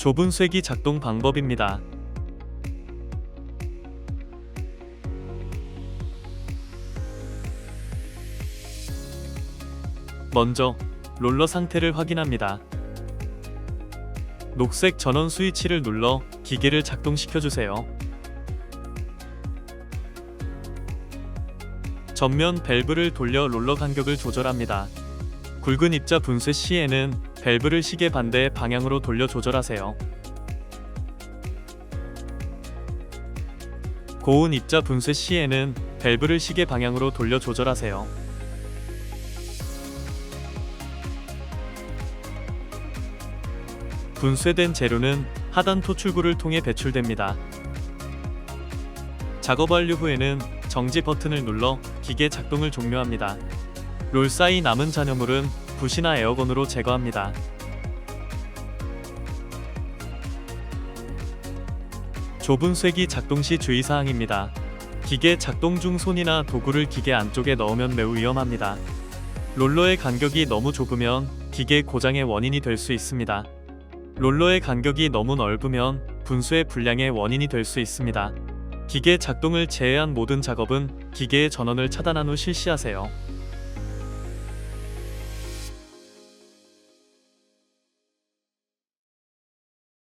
좁은 쇠기 작동 방법입니다. 먼저 롤러 상태를 확인합니다. 녹색 전원 스위치를 눌러 기계를 작동시켜 주세요. 전면 밸브를 돌려 롤러 간격을 조절합니다. 굵은 입자 분쇄 시에는 밸브를 시계 반대 방향으로 돌려 조절하세요. 고운 입자 분쇄 시에는 밸브를 시계 방향으로 돌려 조절하세요. 분쇄된 재료는 하단 토출구를 통해 배출됩니다. 작업 완료 후에는 정지 버튼을 눌러 기계 작동을 종료합니다. 롤 사이 남은 잔여물은 붓이나 에어건으로 제거합니다. 좁은 쇠기 작동 시 주의사항입니다. 기계 작동 중 손이나 도구를 기계 안쪽에 넣으면 매우 위험합니다. 롤러의 간격이 너무 좁으면 기계 고장의 원인이 될 수 있습니다. 롤러의 간격이 너무 넓으면 분수의 불량의 원인이 될 수 있습니다. 기계 작동을 제외한 모든 작업은 기계의 전원을 차단한 후 실시하세요.